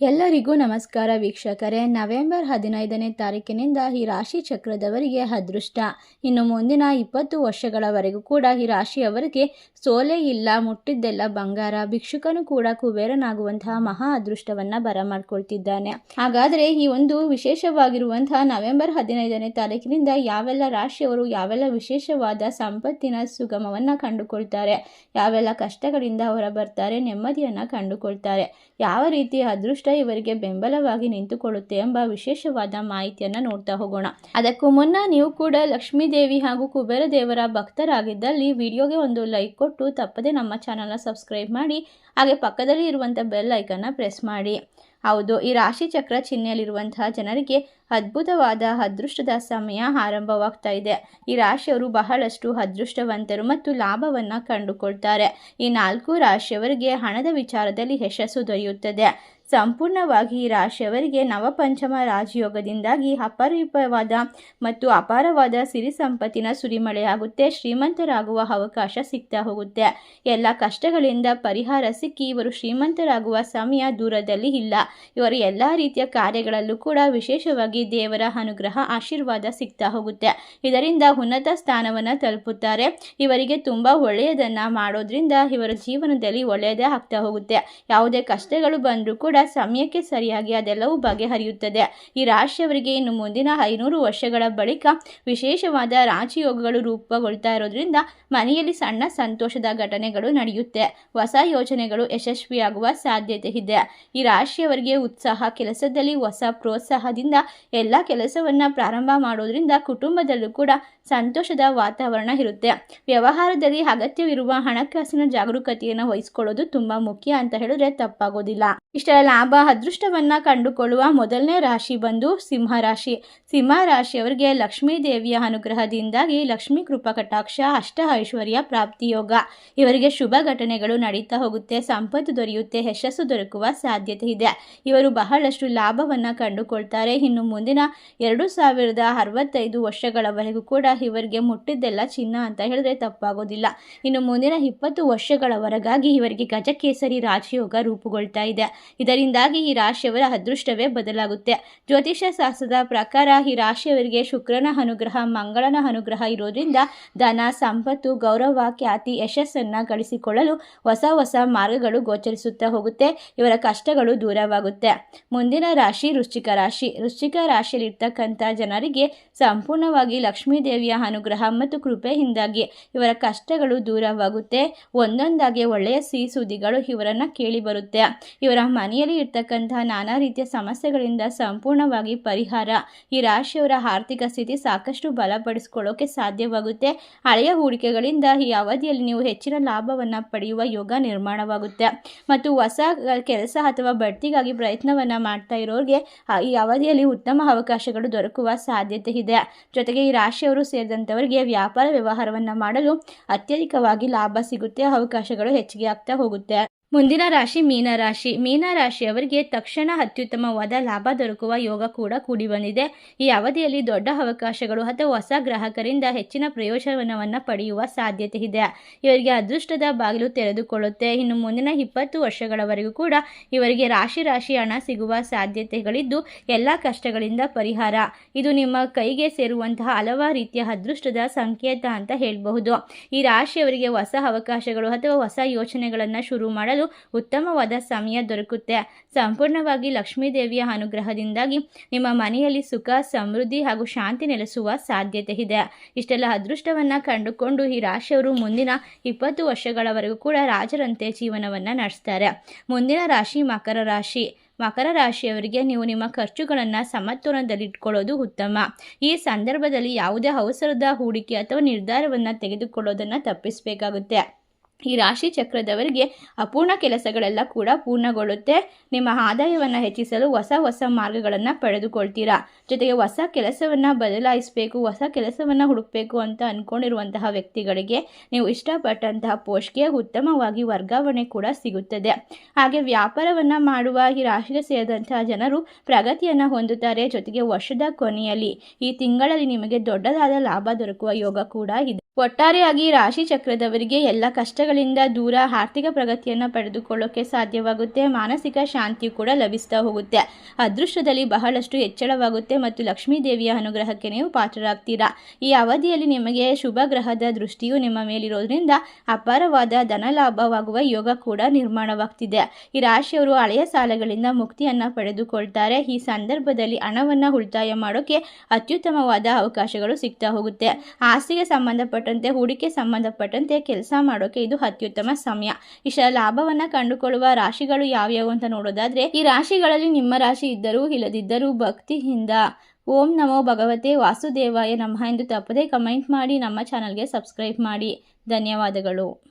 ಎಲ್ಲರಿಗೂ ನಮಸ್ಕಾರ ವೀಕ್ಷಕರೇ. ನವೆಂಬರ್ ಹದಿನೈದನೇ ತಾರೀಕಿನಿಂದ ಈ ರಾಶಿ ಚಕ್ರದವರಿಗೆ ಅದೃಷ್ಟ. ಇನ್ನು ಮುಂದಿನ ಇಪ್ಪತ್ತು ವರ್ಷಗಳವರೆಗೂ ಕೂಡ ಈ ರಾಶಿಯವರಿಗೆ ಸೋಲೆ ಇಲ್ಲ, ಮುಟ್ಟಿದ್ದೆಲ್ಲ ಬಂಗಾರ. ಭಿಕ್ಷುಕನು ಕೂಡ ಕುಬೇರನಾಗುವಂತಹ ಮಹಾ ಅದೃಷ್ಟವನ್ನು ಬರಮಾಡ್ಕೊಳ್ತಿದ್ದಾನೆ. ಹಾಗಾದರೆ ಈ ಒಂದು ವಿಶೇಷವಾಗಿರುವಂತಹ ನವೆಂಬರ್ ಹದಿನೈದನೇ ತಾರೀಕಿನಿಂದ ಯಾವೆಲ್ಲ ರಾಶಿಯವರು ಯಾವೆಲ್ಲ ವಿಶೇಷವಾದ ಸಂಪತ್ತಿನ ಸುಗಮವನ್ನು ಕಂಡುಕೊಳ್ತಾರೆ, ಯಾವೆಲ್ಲ ಕಷ್ಟಗಳಿಂದ ಹೊರಬರ್ತಾರೆ, ನೆಮ್ಮದಿಯನ್ನು ಕಂಡುಕೊಳ್ತಾರೆ, ಯಾವ ರೀತಿಯ ಅದೃಷ್ಟ ಇವರಿಗೆ ಬೆಂಬಲವಾಗಿ ನಿಂತುಕೊಳ್ಳುತ್ತೆ ಎಂಬ ವಿಶೇಷವಾದ ಮಾಹಿತಿಯನ್ನು ನೋಡ್ತಾ ಹೋಗೋಣ. ಅದಕ್ಕೂ ಮುನ್ನ ನೀವು ಕೂಡ ಲಕ್ಷ್ಮೀ ದೇವಿ ಹಾಗೂ ಕುಬೇರ ದೇವರ ಭಕ್ತರಾಗಿದ್ದಲ್ಲಿ ವಿಡಿಯೋಗೆ ಒಂದು ಲೈಕ್ ಕೊಟ್ಟು ತಪ್ಪದೆ ನಮ್ಮ ಚಾನಲ್ನ ಸಬ್ಸ್ಕ್ರೈಬ್ ಮಾಡಿ, ಹಾಗೆ ಪಕ್ಕದಲ್ಲಿ ಇರುವಂಥ ಬೆಲ್ ಐಕನ್ನ ಪ್ರೆಸ್ ಮಾಡಿ. ಹೌದು, ಈ ರಾಶಿ ಚಕ್ರ ಚಿಹ್ನೆಯಲ್ಲಿರುವಂತಹ ಜನರಿಗೆ ಅದ್ಭುತವಾದ ಅದೃಷ್ಟದ ಸಮಯ ಆರಂಭವಾಗ್ತಾ ಇದೆ. ಈ ರಾಶಿಯವರು ಬಹಳಷ್ಟು ಅದೃಷ್ಟವಂತರು ಮತ್ತು ಲಾಭವನ್ನು ಕಂಡುಕೊಳ್ತಾರೆ. ಈ ನಾಲ್ಕು ರಾಶಿಯವರಿಗೆ ಹಣದ ವಿಚಾರದಲ್ಲಿ ಯಶಸ್ಸು ದೊರೆಯುತ್ತದೆ. ಸಂಪೂರ್ಣವಾಗಿ ರಾಶಿಯವರಿಗೆ ನವಪಂಚಮ ರಾಜಯೋಗದಿಂದಾಗಿ ಅಪರೂಪವಾದ ಮತ್ತು ಅಪಾರವಾದ ಸಿರಿ ಸಂಪತ್ತಿನ ಸುರಿಮಳೆಯಾಗುತ್ತೆ. ಶ್ರೀಮಂತರಾಗುವ ಅವಕಾಶ ಸಿಗ್ತಾ ಹೋಗುತ್ತೆ. ಎಲ್ಲ ಕಷ್ಟಗಳಿಂದ ಪರಿಹಾರ ಸಿಕ್ಕಿ ಇವರು ಶ್ರೀಮಂತರಾಗುವ ಸಮಯ ದೂರದಲ್ಲಿ ಇಲ್ಲ. ಇವರು ಎಲ್ಲ ರೀತಿಯ ಕಾರ್ಯಗಳಲ್ಲೂ ಕೂಡ ವಿಶೇಷವಾಗಿ ದೇವರ ಅನುಗ್ರಹ, ಆಶೀರ್ವಾದ ಸಿಗ್ತಾ ಹೋಗುತ್ತೆ. ಇದರಿಂದ ಉನ್ನತ ಸ್ಥಾನವನ್ನು ತಲುಪುತ್ತಾರೆ. ಇವರಿಗೆ ತುಂಬ ಒಳ್ಳೆಯದನ್ನು ಮಾಡೋದ್ರಿಂದ ಇವರ ಜೀವನದಲ್ಲಿ ಒಳ್ಳೆಯದೇ ಆಗ್ತಾ ಹೋಗುತ್ತೆ. ಯಾವುದೇ ಕಷ್ಟಗಳು ಬಂದರೂ ಕೂಡ ಸಮಯಕ್ಕೆ ಸರಿಯಾಗಿ ಅದೆಲ್ಲವೂ ಬಗೆಹರಿಯುತ್ತದೆ. ಈ ರಾಶಿಯವರಿಗೆ ಇನ್ನು ಮುಂದಿನ ಐನೂರು ವರ್ಷಗಳ ಬಳಿಕ ವಿಶೇಷವಾದ ರಾಜಯೋಗಗಳು ರೂಪುಗೊಳ್ತಾ ಇರೋದ್ರಿಂದ ಮನೆಯಲ್ಲಿ ಸಣ್ಣ ಸಂತೋಷದ ಘಟನೆಗಳು ನಡೆಯುತ್ತೆ. ಹೊಸ ಯೋಜನೆಗಳು ಯಶಸ್ವಿಯಾಗುವ ಸಾಧ್ಯತೆ ಇದೆ. ಈ ರಾಶಿಯವರಿಗೆ ಉತ್ಸಾಹ, ಕೆಲಸದಲ್ಲಿ ಹೊಸ ಪ್ರೋತ್ಸಾಹದಿಂದ ಎಲ್ಲ ಕೆಲಸವನ್ನ ಪ್ರಾರಂಭ ಮಾಡೋದ್ರಿಂದ ಕುಟುಂಬದಲ್ಲೂ ಕೂಡ ಸಂತೋಷದ ವಾತಾವರಣ ಇರುತ್ತೆ. ವ್ಯವಹಾರದಲ್ಲಿ ಅಗತ್ಯವಿರುವ ಹಣಕಾಸಿನ ಜಾಗರೂಕತೆಯನ್ನು ವಹಿಸಿಕೊಳ್ಳೋದು ತುಂಬಾ ಮುಖ್ಯ ಅಂತ ಹೇಳಿದ್ರೆ ತಪ್ಪಾಗೋದಿಲ್ಲ. ಇಷ್ಟರ ಲಾಭ ಅದೃಷ್ಟವನ್ನು ಕಂಡುಕೊಳ್ಳುವ ಮೊದಲನೇ ರಾಶಿ ಬಂದು ಸಿಂಹ ರಾಶಿ. ಸಿಂಹ ರಾಶಿಯವರಿಗೆ ಲಕ್ಷ್ಮೀ ದೇವಿಯ ಅನುಗ್ರಹದಿಂದಾಗಿ ಲಕ್ಷ್ಮೀ ಕೃಪಾ ಕಟಾಕ್ಷ, ಅಷ್ಟ ಐಶ್ವರ್ಯ ಪ್ರಾಪ್ತಿಯೋಗ ಇವರಿಗೆ ಶುಭ ಘಟನೆಗಳು ನಡೀತಾ ಹೋಗುತ್ತೆ, ಸಂಪತ್ತು ದೊರೆಯುತ್ತೆ, ಯಶಸ್ಸು ದೊರಕುವ ಸಾಧ್ಯತೆ ಇದೆ. ಇವರು ಬಹಳಷ್ಟು ಲಾಭವನ್ನು ಕಂಡುಕೊಳ್ತಾರೆ. ಇನ್ನು ಮುಂದಿನ ಎರಡು ಸಾವಿರದ ಅರವತ್ತೈದು ವರ್ಷಗಳವರೆಗೂ ಕೂಡ ಇವರಿಗೆ ಮುಟ್ಟಿದ್ದೆಲ್ಲ ಚಿನ್ನ ಅಂತ ಹೇಳಿದ್ರೆ ತಪ್ಪಾಗೋದಿಲ್ಲ. ಇನ್ನು ಮುಂದಿನ ಇಪ್ಪತ್ತು ವರ್ಷಗಳವರೆಗಾಗಿ ಇವರಿಗೆ ಗಜಕೇಸರಿ ರಾಜಯೋಗ ರೂಪುಗೊಳ್ತಾ ಇದೆ. ಇದರಿಂದಾಗಿ ಈ ರಾಶಿಯವರ ಅದೃಷ್ಟವೇ ಬದಲಾಗುತ್ತೆ. ಜ್ಯೋತಿಷ್ಯ ಶಾಸ್ತ್ರದ ಪ್ರಕಾರ ಈ ರಾಶಿಯವರಿಗೆ ಶುಕ್ರನ ಅನುಗ್ರಹ, ಮಂಗಳನ ಅನುಗ್ರಹ ಇರೋದ್ರಿಂದ ಧನ, ಸಂಪತ್ತು, ಗೌರವ, ಖ್ಯಾತಿ, ಯಶಸ್ಸನ್ನು ಗಳಿಸಿಕೊಳ್ಳಲು ಹೊಸ ಹೊಸ ಮಾರ್ಗಗಳು ಗೋಚರಿಸುತ್ತಾ ಹೋಗುತ್ತೆ. ಇವರ ಕಷ್ಟಗಳು ದೂರವಾಗುತ್ತೆ. ಮುಂದಿನ ರಾಶಿ ವೃಶ್ಚಿಕ ರಾಶಿ. ವೃಶ್ಚಿಕ ರಾಶಿಯಲ್ಲಿರ್ತಕ್ಕಂಥ ಜನರಿಗೆ ಸಂಪೂರ್ಣವಾಗಿ ಲಕ್ಷ್ಮೀ ದೇವಿಯ ಅನುಗ್ರಹ ಮತ್ತು ಕೃಪೆಯಿಂದಾಗಿ ಇವರ ಕಷ್ಟಗಳು ದೂರವಾಗುತ್ತೆ. ಒಂದೊಂದಾಗಿ ಒಳ್ಳೆಯ ಸಿಹಿ ಸುದ್ದಿಗಳು ಇವರನ್ನು ಕೇಳಿ ಬರುತ್ತೆ. ಇವರ ಮನೆಯಲ್ಲಿ ಇರ್ತಕ್ಕಂತಹ ನಾನಾ ರೀತಿಯ ಸಮಸ್ಯೆಗಳಿಂದ ಸಂಪೂರ್ಣವಾಗಿ ಪರಿಹಾರ. ಈ ರಾಶಿಯವರ ಆರ್ಥಿಕ ಸ್ಥಿತಿ ಸಾಕಷ್ಟು ಬಲಪಡಿಸ್ಕೊಳ್ಳೋಕೆ ಸಾಧ್ಯವಾಗುತ್ತೆ. ಹಳೆಯ ಹೂಡಿಕೆಗಳಿಂದ ಈ ಅವಧಿಯಲ್ಲಿ ನೀವು ಹೆಚ್ಚಿನ ಲಾಭವನ್ನು ಪಡೆಯುವ ಯೋಗ ನಿರ್ಮಾಣವಾಗುತ್ತೆ. ಮತ್ತು ಹೊಸ ಕೆಲಸ ಅಥವಾ ಬಡ್ತಿಗಾಗಿ ಪ್ರಯತ್ನವನ್ನು ಮಾಡ್ತಾ ಇರೋರಿಗೆ ಈ ಅವಧಿಯಲ್ಲಿ ಉತ್ತಮ ಅವಕಾಶಗಳು ದೊರಕುವ ಸಾಧ್ಯತೆ ಇದೆ. ಜೊತೆಗೆ ಈ ರಾಶಿಯವರು ಸೇರಿದಂಥವರಿಗೆ ವ್ಯಾಪಾರ ವ್ಯವಹಾರವನ್ನು ಮಾಡಲು ಅತ್ಯಧಿಕವಾಗಿ ಲಾಭ ಸಿಗುತ್ತೆ, ಅವಕಾಶಗಳು ಹೆಚ್ಚಿಗೆ ಆಗ್ತಾ ಹೋಗುತ್ತೆ. ಮುಂದಿನ ರಾಶಿ ಮೀನರಾಶಿ ಮೀನರಾಶಿಯವರಿಗೆ ತಕ್ಷಣ ಅತ್ಯುತ್ತಮವಾದ ಲಾಭ ದೊರಕುವ ಯೋಗ ಕೂಡ ಕೂಡಿ ಬಂದಿದೆ. ಈ ಅವಧಿಯಲ್ಲಿ ದೊಡ್ಡ ಅವಕಾಶಗಳು ಅಥವಾ ಹೊಸ ಗ್ರಾಹಕರಿಂದ ಹೆಚ್ಚಿನ ಪ್ರಯೋಜನವನ್ನು ಪಡೆಯುವ ಸಾಧ್ಯತೆ ಇದೆ. ಇವರಿಗೆ ಅದೃಷ್ಟದ ಬಾಗಿಲು ತೆರೆದುಕೊಳ್ಳುತ್ತೆ. ಇನ್ನು ಮುಂದಿನ ಇಪ್ಪತ್ತು ವರ್ಷಗಳವರೆಗೂ ಕೂಡ ಇವರಿಗೆ ರಾಶಿ ರಾಶಿ ಹಣ ಸಿಗುವ ಸಾಧ್ಯತೆಗಳಿದ್ದು, ಎಲ್ಲ ಕಷ್ಟಗಳಿಂದ ಪರಿಹಾರ. ಇದು ನಿಮ್ಮ ಕೈಗೆ ಸೇರುವಂತಹ ಹಲವಾರು ರೀತಿಯ ಅದೃಷ್ಟದ ಸಂಕೇತ ಅಂತ ಹೇಳಬಹುದು. ಈ ರಾಶಿಯವರಿಗೆ ಹೊಸ ಅವಕಾಶಗಳು ಅಥವಾ ಹೊಸ ಯೋಚನೆಗಳನ್ನು ಶುರು ಮಾಡಲು ಉತ್ತಮವಾದ ಸಮಯ ದೊರಕುತ್ತೆ. ಸಂಪೂರ್ಣವಾಗಿ ಲಕ್ಷ್ಮೀ ದೇವಿಯ ಅನುಗ್ರಹದಿಂದಾಗಿ ನಿಮ್ಮ ಮನೆಯಲ್ಲಿ ಸುಖ, ಸಮೃದ್ಧಿ ಹಾಗೂ ಶಾಂತಿ ನೆಲೆಸುವ ಸಾಧ್ಯತೆ ಇದೆ. ಇಷ್ಟೆಲ್ಲ ಅದೃಷ್ಟವನ್ನು ಕಂಡುಕೊಂಡು ಈ ರಾಶಿಯವರು ಮುಂದಿನ ಇಪ್ಪತ್ತು ವರ್ಷಗಳವರೆಗೂ ಕೂಡ ರಾಜರಂತೆ ಜೀವನವನ್ನು ನಡೆಸ್ತಾರೆ. ಮುಂದಿನ ರಾಶಿ ಮಕರ ರಾಶಿ. ಮಕರ ರಾಶಿಯವರಿಗೆ ನೀವು ನಿಮ್ಮ ಖರ್ಚುಗಳನ್ನು ಸಮತೋಲನದಲ್ಲಿಟ್ಕೊಳ್ಳೋದು ಉತ್ತಮ. ಈ ಸಂದರ್ಭದಲ್ಲಿ ಯಾವುದೇ ಅವಸರದ ಹೂಡಿಕೆ ಅಥವಾ ನಿರ್ಧಾರವನ್ನು ತೆಗೆದುಕೊಳ್ಳೋದನ್ನು ತಪ್ಪಿಸಬೇಕಾಗುತ್ತೆ. ಈ ರಾಶಿ ಚಕ್ರದವರಿಗೆ ಅಪೂರ್ಣ ಕೆಲಸಗಳೆಲ್ಲ ಕೂಡ ಪೂರ್ಣಗೊಳ್ಳುತ್ತೆ. ನಿಮ್ಮ ಆದಾಯವನ್ನು ಹೆಚ್ಚಿಸಲು ಹೊಸ ಹೊಸ ಮಾರ್ಗಗಳನ್ನು ಪಡೆದುಕೊಳ್ತೀರಾ? ಜೊತೆಗೆ ಹೊಸ ಕೆಲಸವನ್ನು ಬದಲಾಯಿಸಬೇಕು, ಹೊಸ ಕೆಲಸವನ್ನು ಹುಡುಕಬೇಕು ಅಂತ ಅಂದ್ಕೊಂಡಿರುವಂತಹ ವ್ಯಕ್ತಿಗಳಿಗೆ ನೀವು ಇಷ್ಟಪಟ್ಟಂತಹ ಪೋಸ್ಟ್ಗೆ ಉತ್ತಮವಾಗಿ ವರ್ಗಾವಣೆ ಕೂಡ ಸಿಗುತ್ತದೆ. ಹಾಗೆ ವ್ಯಾಪಾರವನ್ನು ಮಾಡುವ ಈ ರಾಶಿಗೆ ಸೇರಿದಂತಹ ಜನರು ಪ್ರಗತಿಯನ್ನು ಹೊಂದುತ್ತಾರೆ. ಜೊತೆಗೆ ವರ್ಷದ ಕೊನೆಯಲ್ಲಿ ಈ ತಿಂಗಳಲ್ಲಿ ನಿಮಗೆ ದೊಡ್ಡದಾದ ಲಾಭ ದೊರಕುವ ಯೋಗ ಕೂಡ ಇದೆ. ಒಟ್ಟಾರೆಯಾಗಿ ರಾಶಿ ಚಕ್ರದವರಿಗೆ ಎಲ್ಲ ಕಷ್ಟಗಳಿಂದ ದೂರ ಆರ್ಥಿಕ ಪ್ರಗತಿಯನ್ನು ಪಡೆದುಕೊಳ್ಳೋಕೆ ಸಾಧ್ಯವಾಗುತ್ತೆ, ಮಾನಸಿಕ ಶಾಂತಿಯು ಕೂಡ ಲಭಿಸ್ತಾ ಹೋಗುತ್ತೆ. ಅದೃಷ್ಟದಲ್ಲಿ ಬಹಳಷ್ಟು ಹೆಚ್ಚಳವಾಗುತ್ತೆ ಮತ್ತು ಲಕ್ಷ್ಮೀ ದೇವಿಯ ಅನುಗ್ರಹಕ್ಕೆ ನೀವು ಪಾತ್ರರಾಗ್ತೀರಾ? ಈ ಅವಧಿಯಲ್ಲಿ ನಿಮಗೆ ಶುಭ ಗ್ರಹದ ದೃಷ್ಟಿಯು ನಿಮ್ಮ ಮೇಲಿರೋದ್ರಿಂದ ಅಪಾರವಾದ ಧನ ಲಾಭವಾಗುವ ಯೋಗ ಕೂಡ ನಿರ್ಮಾಣವಾಗ್ತಿದೆ. ಈ ರಾಶಿಯವರು ಹಳೆಯ ಸಾಲಗಳಿಂದ ಮುಕ್ತಿಯನ್ನು ಪಡೆದುಕೊಳ್ತಾರೆ. ಈ ಸಂದರ್ಭದಲ್ಲಿ ಹಣವನ್ನು ಉಳಿತಾಯ ಮಾಡೋಕೆ ಅತ್ಯುತ್ತಮವಾದ ಅವಕಾಶಗಳು ಸಿಗ್ತಾ ಹೋಗುತ್ತೆ. ಆಸ್ತಿಗೆ ಸಂಬಂಧಪಟ್ಟಂತೆ, ಹೂಡಿಕೆ ಸಂಬಂಧಪಟ್ಟಂತೆ ಕೆಲಸ ಮಾಡೋಕೆ ಇದು ಅತ್ಯುತ್ತಮ ಸಮಯ. ಇಷ್ಟ ಲಾಭವನ್ನು ಕಂಡುಕೊಳ್ಳುವ ರಾಶಿಗಳು ಯಾವ್ಯಾವು ಅಂತ ನೋಡೋದಾದ್ರೆ, ಈ ರಾಶಿಗಳಲ್ಲಿ ನಿಮ್ಮ ರಾಶಿ ಇದ್ದರೂ ಇಲ್ಲದಿದ್ದರೂ ಭಕ್ತಿಯಿಂದ. ಓಂ ನಮೋ ಭಗವತೆ ವಾಸುದೇವಾಯ ನಮಃ ಎಂದು ತಪ್ಪದೇ ಕಮೆಂಟ್ ಮಾಡಿ, ನಮ್ಮ ಚಾನಲ್ಗೆ ಸಬ್ಸ್ಕ್ರೈಬ್ ಮಾಡಿ. ಧನ್ಯವಾದಗಳು.